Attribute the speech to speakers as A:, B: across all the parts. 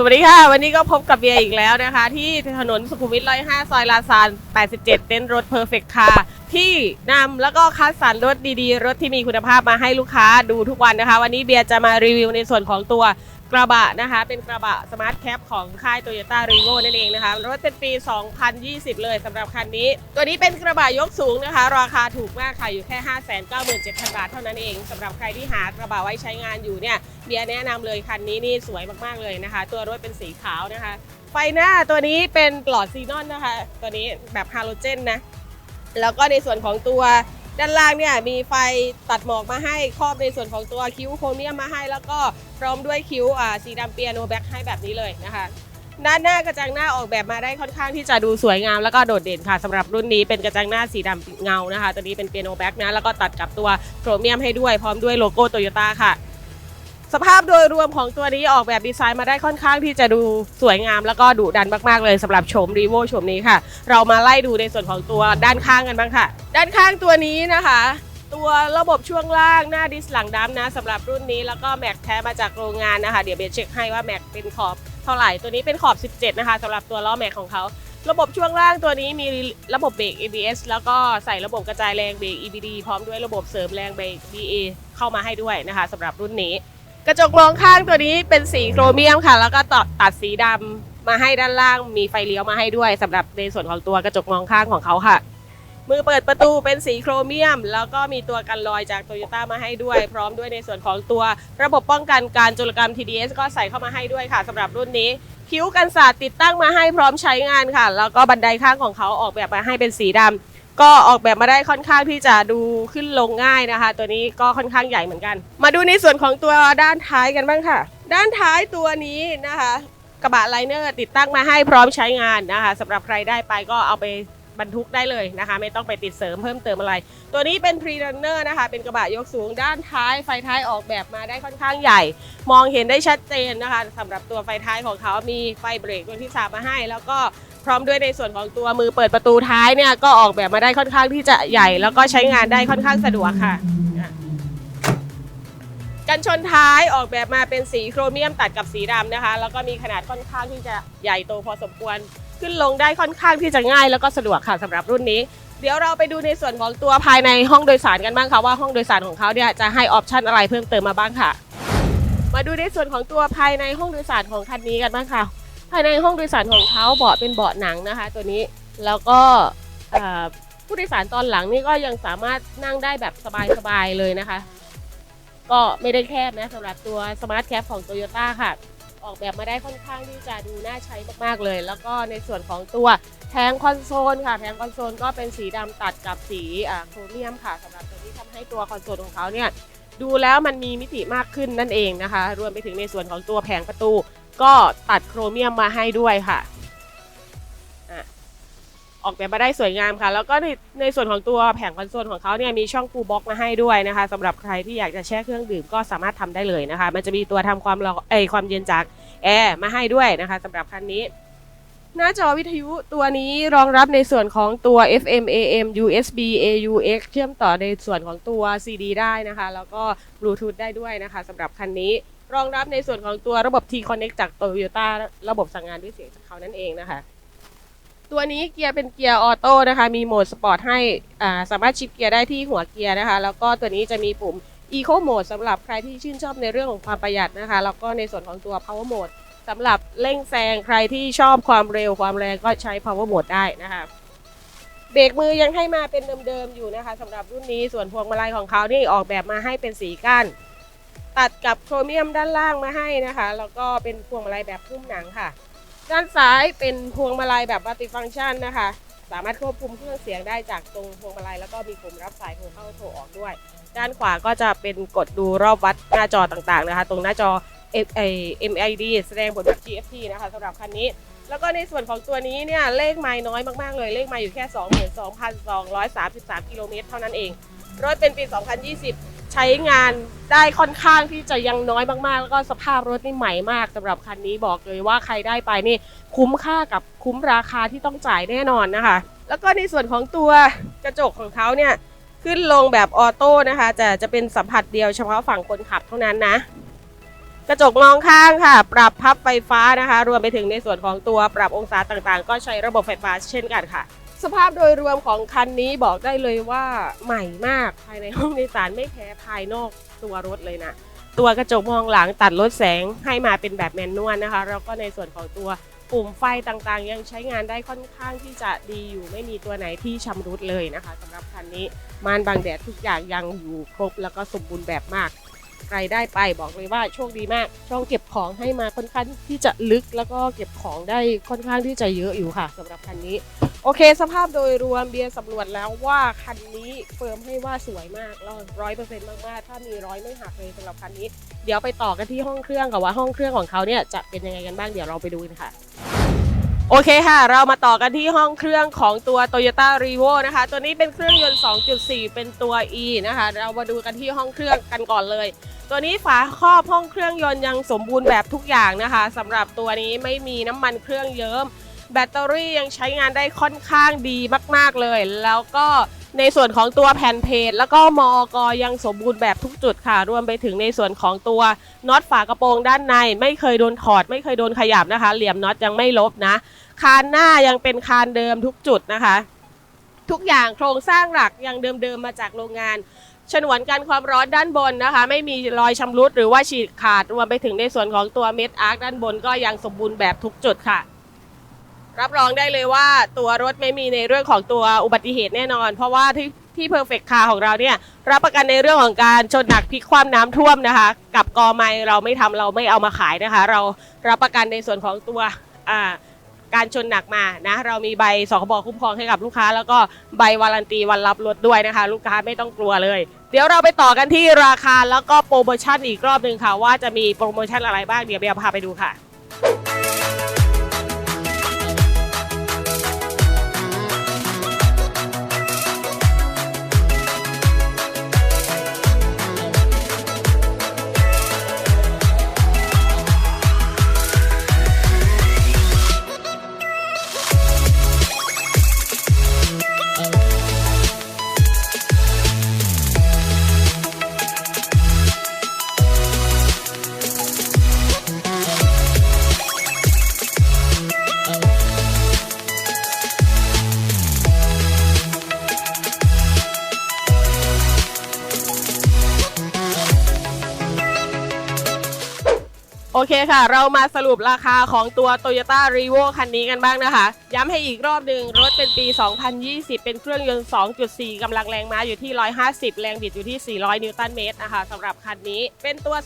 A: สวัสดีค่ะ วันนี้ก็พบกับเบียร์อีกแล้วนะคะ ที่ถนนสุขุมวิทร้อยห้าซอยลาซาน 87 เต้นรถเพอร์เฟกต์ค่ะที่นำแล้วก็คัดสรรรถดีๆ รถที่มีคุณภาพมาให้ลูกค้าดูทุกวันนะคะ วันนี้เบียร์จะมารีวิวในส่วนของตัว กระบะนะคะ เป็นกระบะสมาร์ทแคปของค่าย Toyota r e v o นั่นเองนะคะรถเป็นปี 2020 เลยสำหรับคันนี้ ตัวนี้เป็นกระบะยกสูงนะคะ ราคาถูกมากค่ะอยู่แค่ 597,000 บาทเท่านั้นเองสำหรับใครที่หากระบะไว้ใช้งานอยู่เนี่ยเบียร์แนะนำเลยคันนี้นี่สวยมากๆเลยนะคะ ตัวรถเป็นสีขาวนะคะ ไฟหน้าตัวนี้เป็นหลอดซีนอนนะคะ ตัวนี้แบบฮาโลเจนนะแล้วก็ในส่วนของตัว ด้านล่างเนี่ยมีไฟตัดหมอกมาให้ครอบในส่วนของตัวคิ้วโครเมียมมาให้ แล้วก็พร้อมด้วยคิ้วสีดำเปียโนแบ็คให้แบบนี้เลยนะคะด้านหน้ากระจังหน้าออกแบบมาได้ค่อนข้างที่จะดูสวยงาม แล้วก็โดดเด่นค่ะสำหรับรุ่นนี้เป็นกระจังหน้าสีดำเงานะคะ ตัวนี้เป็นเปียโนแบ็คนะแล้วก็ตัดกับตัวโครเมียมให้ด้วยพร้อมด้วยโลโก้โตโยต้าค่ะ สภาพโดยรวมของตัวนี้ออกแบบดีไซน์มาได้ค่อนข้างที่จะดูสวยงาม แล้วก็ดุดันมาก ๆ เลยสำหรับโฉมรีโวโฉมนี้ค่ะ เรามาไล่ดูในส่วนของตัวด้านข้างกันบ้างค่ะ ด้านข้างตัวนี้นะคะ ตัวระบบช่วงล่างหน้าดิสหลังดำนะสำหรับรุ่นนี้แล้วก็แม็กแท้มาจากโรงงานนะคะเดี๋ยวเบนเช็คให้ว่าแม็กเป็นขอบเท่าไหร่ตัวนี้เป็นขอบ 17 นะคะสำหรับตัวล้อแม็กของเขาระบบช่วงล่างตัวนี้มีระบบเบรก ABS แล้วก็ใส่ระบบกระจายแรงเบรก EBD พร้อมด้วยระบบเสริมแรงเบรก BA เข้ามาให้ด้วยนะคะสำหรับรุ่นนี้ กระจกมองข้างตัวนี้เป็นสีโครเมียมค่ะ แล้วก็ตัดตัดสีดำมาให้ด้านล่างมีไฟเลี้ยวมาให้ด้วยสำหรับในส่วนของตัวกระจกมองข้างของเขาค่ะ มือเปิดประตูเป็นสีโครเมียม แล้วก็มีตัวกันรอยจากโตโยต้ามาให้ด้วย พร้อมด้วยในส่วนของตัวระบบป้องกันการโจรกรรม TDS ก็ใส่เข้ามาให้ด้วยค่ะสำหรับรุ่นนี้ คิ้วกันสาดติดตั้งมาให้พร้อมใช้งานค่ะ แล้วก็บันไดข้างของเขาออกแบบมาให้เป็นสีดำ ก็ออกแบบมาได้ค่อนข้างที่จะดูขึ้นลงง่ายนะคะ ตัวนี้ก็ค่อนข้างใหญ่เหมือนกัน มาดูในส่วนของตัวด้านท้ายกันบ้างค่ะ ด้านท้ายตัวนี้นะคะกระบะไลเนอร์ติดตั้งมาให้พร้อมใช้งานนะคะสำหรับใครได้ไปก็เอาไปบรรทุกได้เลยนะคะ ไม่ต้องไปติดเสริมเพิ่มเติมอะไร ตัวนี้เป็น pre runner นะคะ เป็นกระบะยกสูงด้านท้าย ไฟท้ายออกแบบมาได้ค่อนข้างใหญ่ มองเห็นได้ชัดเจนนะคะสำหรับตัวไฟท้ายของเขามีไฟเบรกตัวที่สามมาให้ แล้วก็ พร้อมด้วยในส่วนของตัวมือเปิดประตูท้ายเนี่ยก็ออกแบบมาได้ค่อนข้างที่จะใหญ่ แล้วก็ใช้งานได้ค่อนข้างสะดวกค่ะ กันชนท้ายออกแบบมาเป็นสีโครเมียมตัดกับสีดำนะคะ แล้วก็มีขนาดค่อนข้างที่จะใหญ่โตพอสมควร ขึ้นลงได้ค่อนข้างที่จะง่าย แล้วก็สะดวกค่ะสำหรับรุ่นนี้ เดี๋ยวเราไปดูในส่วนของตัวภายในห้องโดยสารกันบ้างค่ะว่าห้องโดยสารของเขาเนี่ยจะให้ออปชันอะไรเพิ่มเติมมาบ้างค่ะ มาดูในส่วนของตัวภายในห้องโดยสารของคันนี้กันบ้างค่ะ ภายในห้องโดยสารของเขาเบาะเป็นเบาะหนังนะคะ ตัวนี้แล้วก็ผู้โดยสารตอนหลังนี่ก็ยังสามารถนั่งได้แบบสบายๆเลยนะคะ ก็ไม่ได้แคบนะสำหรับตัวสมาร์ทแคปของ t o y ยต้ค่ะ ออกแบบมาได้ค่อนข้างที่จะดูน่าใช้มากๆเลย แล้วก็ในส่วนของตัวแผงคอนโซลค่ะแผงคอนโซลก็เป็นสีดำตัดกับสีโครเมียมค่ะสำหรับตัวนี้ทำให้ตัวคอนโซลของเขาเนี่ย ดูแล้วมันมีมิติมากขึ้นนั่นเองนะคะ รวมไปถึงในส่วนของตัวแผงประตู ก็ตัดโครเมียมมาให้ด้วยค่ะออกแบบมาได้สวยงามค่ะ แล้วก็ในในส่วนของตัวแผงคอนโซลของเขาเนี่ยมีช่องคูลบ็อกมาให้ด้วยนะคะสำหรับใครที่อยากจะแช่เครื่องดื่มก็สามารถทำได้เลยนะคะ มันจะมีตัวทำความร้อนเอความเย็นจากแอร์มาให้ด้วยนะคะสำหรับคันนี้ หน้าจอวิทยุตัวนี้รองรับในส่วนของตัว FM AM USB AUX เชื่อมต่อในส่วนของตัว CD ได้นะคะ แล้วก็ Bluetooth ได้ด้วยนะคะสำหรับคันนี้รองรับในส่วนของตัวระบบ T Connect จาก Toyota ระบบสั่งงานด้วยเสียงจากเขานั่นเองนะคะ ตัวนี้เกียร์เป็นเกียร์ออโต้นะคะ มีโหมดสปอร์ตให้อ่าสามารถชิปเกียร์ได้ที่หัวเกียร์นะคะ แล้วก็ตัวนี้จะมีปุ่ม Eco Mode สำหรับใครที่ชื่นชอบในเรื่องของความประหยัดนะคะ แล้วก็ในส่วนของตัว Power Mode สำหรับเร่งแซงใครที่ชอบความเร็วความแรงก็ใช้ power mode ได้นะคะเบรกมือยังให้มาเป็นเดิมๆอยู่นะคะสำหรับรุ่นนี้ส่วนพวงมาลัยของเขานี่ออกแบบมาให้เป็นสีก้านตัดกับโครเมียมด้านล่างมาให้นะคะแล้วก็เป็นพวงมาลัยแบบพุ่มหนังค่ะ ด้านซ้ายเป็นพวงมาลัยแบบมัลติฟังก์ชันนะคะ สามารถควบคุมเครื่องเสียงได้จากตรงพวงมาลัยแล้วก็มีปุ่มรับสายโทรเข้าโทรออกด้วย ด้านขวาก็จะเป็นกดดูรอบวัดหน้าจอต่างๆนะคะ ตรงหน้าจอ MID แสดงผลแบบ GFT นะคะสำหรับคันนี้ แล้วก็ในส่วนของตัวนี้เนี่ยเลขไม้น้อยมากๆเลย เลขไม้อยู่แค่ 22,233 กิโลเมตรเท่านั้นเอง รถเป็นปี 2020 ใช้งานได้ค่อนข้างที่จะยังน้อยมากๆ แล้วก็สภาพรถนี่ใหม่มากสำหรับคันนี้บอกเลยว่าใครได้ไปนี่คุ้มค่ากับคุ้มราคาที่ต้องจ่ายแน่นอนนะคะ แล้วก็ในส่วนของตัวกระจกของเขาเนี่ยขึ้นลงแบบออโต้นะคะจะจะเป็นสัมผัสเดียวเฉพาะฝั่งคนขับเท่านั้นนะ กระจกมองข้างค่ะ ปรับพับไฟฟ้านะคะ รวมไปถึงในส่วนของตัวปรับองศาต่างๆ ก็ใช้ระบบไฟฟ้าเช่นกันค่ะ สภาพโดยรวมของคันนี้บอกได้เลยว่าใหม่มากภายในห้องโดยสารไม่แพ้ภายนอกตัวรถเลยนะ ตัวกระจกมองหลังตัดลดแสงให้มาเป็นแบบแมนนวลนะคะ แล้วก็ในส่วนของตัวปุ่มไฟต่างๆ ยังใช้งานได้ค่อนข้างที่จะดีอยู่ไม่มีตัวไหนที่ชำรุดเลยนะคะสำหรับคันนี้ม่านบังแดดทุกอย่างยังอยู่ครบแล้วก็สมบูรณ์แบบมาก ใครได้ไปบอกเลยว่าโชคดีมาก ช่องเก็บของให้มาค่อนข้างที่จะลึก แล้วก็เก็บของได้ค่อนข้างที่จะเยอะอยู่ค่ะสำหรับคันนี้ โอเค สภาพโดยรวมเบียร์สำรวจแล้วว่าคันนี้เฟิร์มให้ว่าสวยมากแล้วร้อยเปอร์เซ็นต์มากๆ ถ้ามีร้อยไม่หักเลยสำหรับคันนี้ เดี๋ยวไปต่อกันที่ห้องเครื่องกับว่าห้องเครื่องของเขาเนี่ยจะเป็นยังไงกันบ้างเดี๋ยวเราไปดูกันค่ะ โอเคค่ะ เรามาต่อกันที่ห้องเครื่องของตัว Toyota r e v o นะคะ ตัวนี้เป็นเครื่องยนต์ 2.4 เป็นตัว E นะคะ เรามาดูกันที่ห้องเครื่องกันก่อนเลย ตัวนี้ฝาครอบห้องเครื่องยนต์ยังสมบูรณ์แบบทุกอย่างนะคะสำหรับตัวนี้ไม่มีน้ำมันเครื่องเยิ้ม แบตเตอรี่ยังใช้งานได้ค่อนข้างดีมาก ๆเลย แล้วก็ ในส่วนของตัวแผ่นเพจแล้วก็มอกยังสมบูรณ์แบบทุกจุดค่ะ รวมไปถึงในส่วนของตัวน็อตฝากระโปรงด้านใน ไม่เคยโดนถอด ไม่เคยโดนขยับนะคะ เหลี่ยมน็อตยังไม่ลบนะ คานหน้ายังเป็นคานเดิมทุกจุดนะคะ ทุกอย่างโครงสร้างหลักยังเดิมๆมาจากโรงงานฉนวนกันความร้อนด้านบนนะคะ ไม่มีรอยชำรุดหรือว่าฉีกขาดรวมไปถึงในส่วนของตัวเม็ดอาร์คด้านบนก็ยังสมบูรณ์แบบทุกจุดค่ะ รับรองได้เลยว่าตัวรถไม่มีในเรื่องของตัวอุบัติเหตุแน่นอน เพราะว่าที่ที่ Perfect Car ของเราเนี่ย รับประกันในเรื่องของการชนหนักพลิกคว่ำน้ำท่วมนะคะ กับกอไม้เราไม่ทำเราไม่เอามาขายนะคะ เรารับประกันในส่วนของตัวอ่าการชนหนักมานะ เรามีใบสคบคุ้มครองให้กับลูกค้า แล้วก็ใบวารันตีวันรับรถด้วยนะคะ ลูกค้าไม่ต้องกลัวเลย เดี๋ยวเราไปต่อกันที่ราคาแล้วก็โปรโมชั่นอีกรอบหนึ่งค่ะ ว่าจะมีโปรโมชั่นอะไรบ้างเดี๋ยวเบียร์พาไปดูค่ะ โอเคค่ะ เรามาสรุปราคาของตัว Toyota r e v o คันนี้กันบ้างนะคะ ย้ำให้อีกรอบหนึ่งรถเป็นปี 2020 เป็นเครื่องยนต์ 2.4 กำลังแรงม้าอยู่ที่ 150 แรงบิดอยู่ที่ 400 นิวตันเมตรนะคะสำหรับคันนี้ เป็นตัว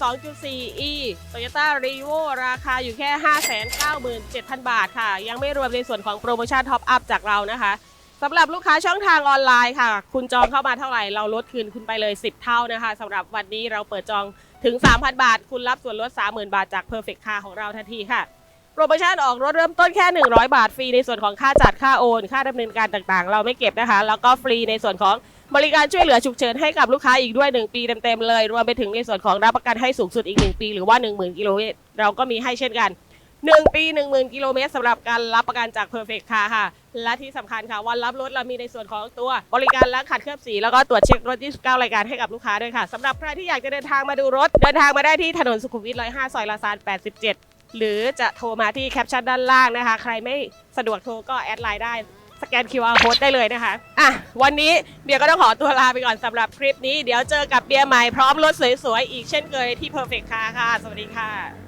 A: 2.4 e Toyota r e v o ราคาอยู่แค่ 597,000 บาทค่ะ ยังไม่รวมในส่วนของโปรโมชั่นท็อปอัพจากเรานะคะสำหรับลูกค้าช่องทางออนไลน์ค่ะ คุณจองเข้ามาเท่าไหร่ เราลดคืนคุณไปเลย 10 เท่านะคะสำหรับวันนี้เราเปิดจอง ถึง 3,000 บาท คุณรับส่วนลด 30,000 บาทจาก Perfect Car ของเราทันทีค่ะ โปรโมชั่นออกรถเริ่มต้นแค่ 100 บาท ฟรีในส่วนของค่าจัดค่าโอน ค่าดำเนินการต่างๆ เราไม่เก็บนะคะ แล้วก็ฟรีในส่วนของบริการช่วยเหลือฉุกเฉินให้กับลูกค้าอีกด้วย 1 ปีเต็มๆเลย รวมไปถึงในส่วนของรับประกันให้สูงสุดอีก 1 ปี หรือว่า 10,000 กิโลเมตรเราก็มีให้เช่นกัน 1 ปี 10,000 กิโลเมตรสำหรับการรับประกันจาก Perfect Car ค่ะ และที่สำคัญค่ะ วันรับรถเรามีในส่วนของตัว บริการล้างขัดเคลือบสี แล้วก็ตรวจเช็ครถ 29 รายการให้กับลูกค้าด้วยค่ะสำหรับใครที่อยากจะเดินทางมาดูรถ เดินทางมาได้ที่ถนนสุขุมวิท105 ซอยลาซาน 87 หรือจะโทรมาที่แคปชั่นด้านล่างนะคะ ใครไม่สะดวกโทรก็แอดไลน์ได้สแกน QR code ได้เลยนะคะ อะ วันนี้เบียร์ก็ต้องขอตัวลาไปก่อนสำหรับคลิปนี้ เดี๋ยวเจอกับเบียร์ใหม่พร้อมรถสวยๆ อีกเช่นเคยที่ Perfect Car ค่ะ สวัสดีค่ะ